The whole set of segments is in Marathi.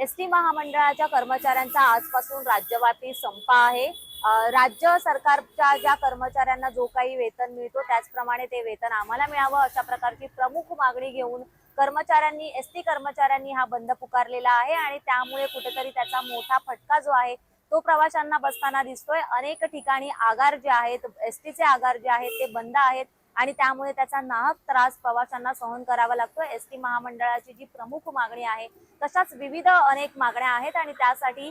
एस टी महामंडळाच्या कर्मचाऱ्यांचा आजपासून राज्यव्यापी संप आहे. राज्य सरकारच्या ज्या कर्मचाऱ्यांना जो काही वेतन मिळतो त्याचप्रमाणे ते वेतन आम्हाला मिळावं अशा प्रकारची प्रमुख मागणी घेऊन कर्मचाऱ्यांनी एस टी कर्मचाऱ्यांनी हा बंद पुकारलेला आहे आणि त्यामुळे कुठेतरी त्याचा मोठा फटका जो आहे तो प्रवाशांना बसताना दिसतोय. अनेक ठिकाणी आगार जे आहेत एस टीचे आगार जे आहेत ते बंद आहेत. आणि त्यामुळे त्याचा नाहक त्रास प्रवाशांना सहन करावा लागतो. एस टी महामंडळाची जी प्रमुख मागणी आहे तशाच विविध अनेक मागण्या आहेत आणि त्यासाठी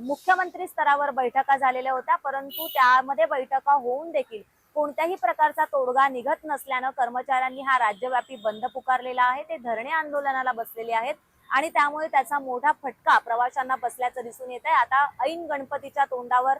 मुख्यमंत्री स्तरावर बैठका झालेल्या होत्या परंतु त्यामध्ये बैठका होऊन देखील कोणत्याही प्रकारचा तोडगा निघत नसल्यानं कर्मचाऱ्यांनी हा राज्यव्यापी बंद पुकारलेला आहे. ते धरणे आंदोलनाला बसलेले आहेत. आणि त्यामुळे त्याचा मोठा फटका प्रवाशांना बसल्याचं दिसून येत आहे आता ऐन गणपतीच्या तोंडावर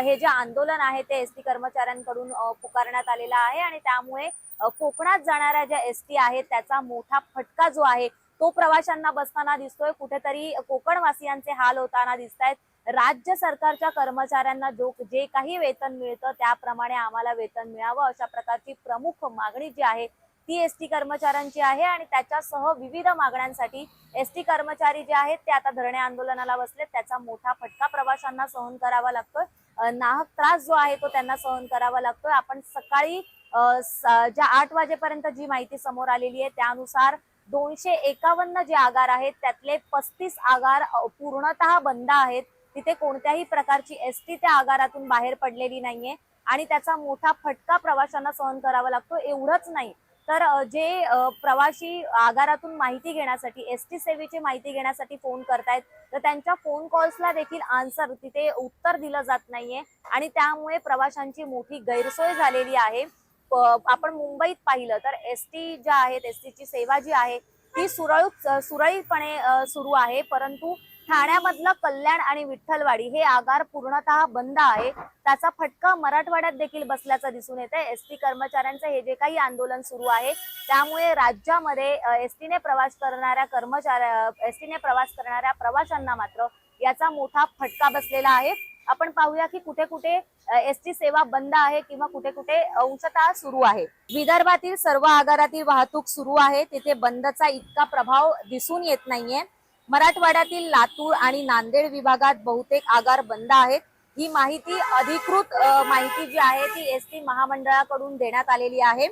हे जे आंदोलन आहे ते एस टी कर्मचाऱ्यांकडून पुकारण्यात आलेलं आहे आणि त्यामुळे कोकणात जाणाऱ्या ज्या एस टी आहेत त्याचा मोठा फटका जो आहे तो प्रवाशांना बसताना दिसतोय. कुठेतरी कोकणवासियांचे हाल होताना दिसत आहेत राज्य सरकारच्या कर्मचाऱ्यांना जो जे काही वेतन मिळतं त्याप्रमाणे आम्हाला वेतन मिळावं. अशा प्रकारची प्रमुख मागणी जी आहे ती एस टी कर्मचाऱ्यांची आहे आणि त्याच्यासह विविध मागण्यांसाठी एस टी कर्मचारी जे आहेत ते आता धरणे आंदोलनाला बसलेत. त्याचा मोठा फटका प्रवाशांना सहन करावा लागतोय. नाहक त्रास जो आहे तो त्यांना सहन करावा लागतोय. आपण सकाळी ज्या आठ वाजेपर्यंत जी माहिती समोर आलेली आहे त्यानुसार दोनशे एकावन्न जे आगार आहेत त्यातले पस्तीस आगार पूर्णतः बंद आहेत. तिथे कोणत्याही प्रकारची एस टी त्या आगारातून बाहेर पडलेली नाहीये आणि त्याचा मोठा फटका प्रवाशांना सहन करावा लागतो एवढंच नाही तर जे प्रवाशी प्रवासी आगारातून माहिती घेण्यासाठी एस टी सेवेची माहिती घेण्यासाठी फोन करतायत तर त्यांच्या फोन कॉल्सला देखील आन्सर तिथे उत्तर दिलं जात नाहीये आणि त्यामुळे प्रवाशांची मोठी गैरसोय झालेली आहे. आपण मुंबईत पाहिलं तर एस टी ज्या आहेत एस टीची सेवा जी आहे ती सुरळीत सुरळीतपणे सुरू आहे. परंतु ठाण्यामधलं कल्याण आणि विठ्ठलवाडी हे आगार पूर्णतः बंद आहे. त्याचा फटका मराठवाड्यात देखील बसल्याचं दिसून येत आहे एस टी कर्मचाऱ्यांचं हे जे काही आंदोलन सुरू आहे त्यामुळे राज्यामध्ये एस टीने प्रवास करणाऱ्या कर्मचाऱ्या एस टीने प्रवास करणाऱ्या प्रवाशांना मात्र याचा मोठा फटका बसलेला आहे. आपण पाहूया की कुठे कुठे एस टी सेवा बंद आहे किंवा कुठे कुठे अंशतः सुरू आहे. विदर्भातील सर्व आगारातील वाहतूक सुरू आहे. तिथे बंदचा इतका प्रभाव दिसून येत नाहीये. मराठवाड्यातील लातूर आणि नांदेड विभागात बहुतेक आगार बंद आहेत. ही माहिती अधिकृत माहिती जी आहे ती एस टी महामंडळाकडून देण्यात आलेली आहे.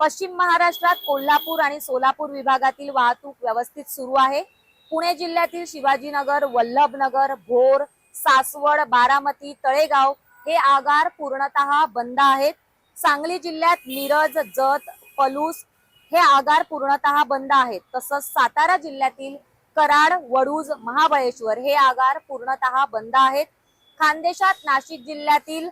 पश्चिम महाराष्ट्रात कोल्हापूर आणि सोलापूर विभागातील वाहतूक व्यवस्थित सुरू आहे. पुणे जिल्ह्यातील शिवाजीनगर वल्लभनगर भोर सासवड बारामती तळेगाव हे आगार पूर्णतः बंद आहेत. सांगली जिल्ह्यात मिरज जत पलूस हे आगार पूर्णतः बंद आहेत. तसंच सातारा जिल्ह्यातील कराड वडूज महाबळेश्वर हे आगार पूर्णतः बंद आहेत. खानदेशात नाशिक जिल्ह्यातील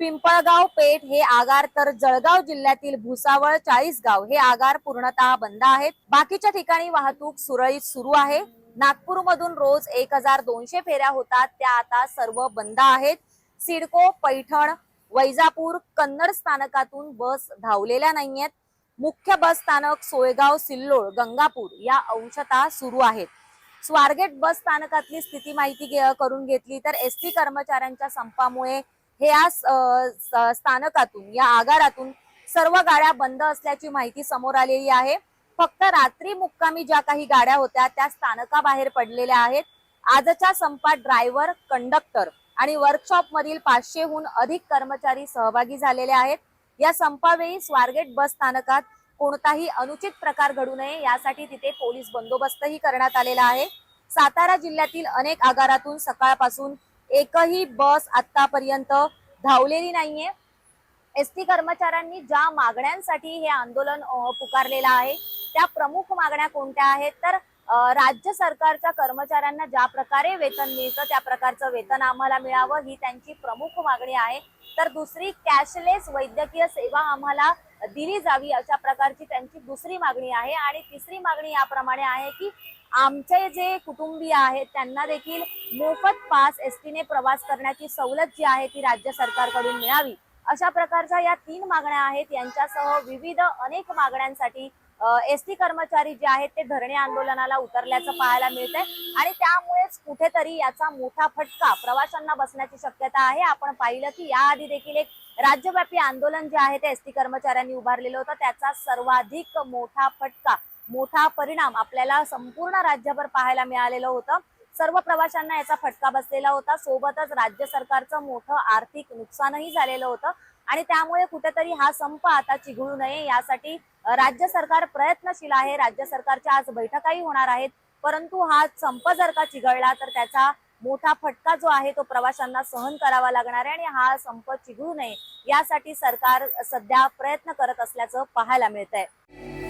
पिंपळगाव पेठ हे आगार तर जळगाव जिल्ह्यातील भुसावळ चाळीसगाव हे आगार पूर्णतः बंद आहेत. बाकीच्या ठिकाणी वाहतूक सुरळीत सुरू आहे. नागपूर मधून रोज एक हजार दोनशे फेऱ्या होतात. त्या आता सर्व बंद आहेत. सिडको पैठण वैजापूर कन्नड स्थानकातून बस धावलेल्या नाहीयेत. मुख्य बस स्थानक सोयगाव सिल्लोळ गंगापूर या अंशतः सुरू आहेत. स्वारगेट बस स्थानकातली स्थिती माहिती करून घेतली तर एस टी कर्मचाऱ्यांच्या संपामुळे हे या स्थानकातून या आगारातून सर्व गाड्या बंद असल्याची माहिती समोर आलेली आहे. फक्त रात्री मुक्कामी ज्या काही गाड्या होत्या त्या स्थानकाबाहेर पडलेल्या आहेत. आजच्या संपात ड्रायव्हर कंडक्टर आणि वर्कशॉप मधील पाचशेहून अधिक कर्मचारी सहभागी झालेले आहेत. या संपावेळी स्वारगेट बस स्थानकात कोणताही अनुचित प्रकार घडू नये यासाठी तिथे पोलीस बंदोबस्तही करण्यात आलेला आहे. सातारा जिल्ह्यातील अनेक आगारातून सकाळपासून एकही बस आतापर्यंत धावलेली नाहीये. एस टी कर्मचाऱ्यांनी ज्या मागण्यांसाठी हे आंदोलन पुकारलेलं आहे त्या प्रमुख मागण्या कोणत्या आहेत? तर राज्य सरकारच्या कर्मचाऱ्यांना ज्या प्रकारे वेतन मिळतं त्या प्रकारचं वेतन आम्हाला मिळावं ही त्यांची प्रमुख मागणी आहे. तर दुसरी कॅशलेस वैद्यकीय सेवा आम्हाला दिली जावी अशा प्रकारची त्यांची दुसरी मागणी आहे. आणि तिसरी मागणी याप्रमाणे आहे की आमचे जे कुटुंबीय आहेत त्यांना देखील मोफत पास एस टीने प्रवास करण्याची सवलत जी आहे ती राज्य सरकारकडून मिळावी. अशा प्रकारच्या या तीन मागण्या आहेत. यांच्यासह विविध अनेक मागण्यांसाठी एसटी कर्मचारी जे आहेत ते धरणे आंदोलनाला उतरल्याचं पाहायला मिळतंय. आणि त्यामुळेच कुठेतरी याचा मोठा फटका प्रवाशांना बसण्याची शक्यता आहे. आपण पाहिलं की याआधी देखील एक राज्यव्यापी आंदोलन जे आहे ते एसटी कर्मचाऱ्यांनी उभारलेलं होतं. त्याचा सर्वाधिक मोठा फटका मोठा परिणाम आपल्याला संपूर्ण राज्यभर पाहायला मिळालेलं होतं. सर्व प्रवाशांना याचा फटका बसलेला होता. सोबतच राज्य सरकारचं मोठं आर्थिक नुकसानही झालेलं होतं. आणि त्यामुळे कुठेतरी हा संप आता चिघळू नये यासाठी राज्य सरकार प्रयत्नशील आहे. राज्य सरकारच्या आज बैठकाही होणार आहेत. परंतु हा संप जर का चिघळला तर त्याचा मोठा फटका जो आहे तो प्रवाशांना सहन करावा लागणार आहे आणि हा संप चिघळू नये. यासाठी सरकार सध्या प्रयत्न करत असल्याचं पाहायला मिळत आहे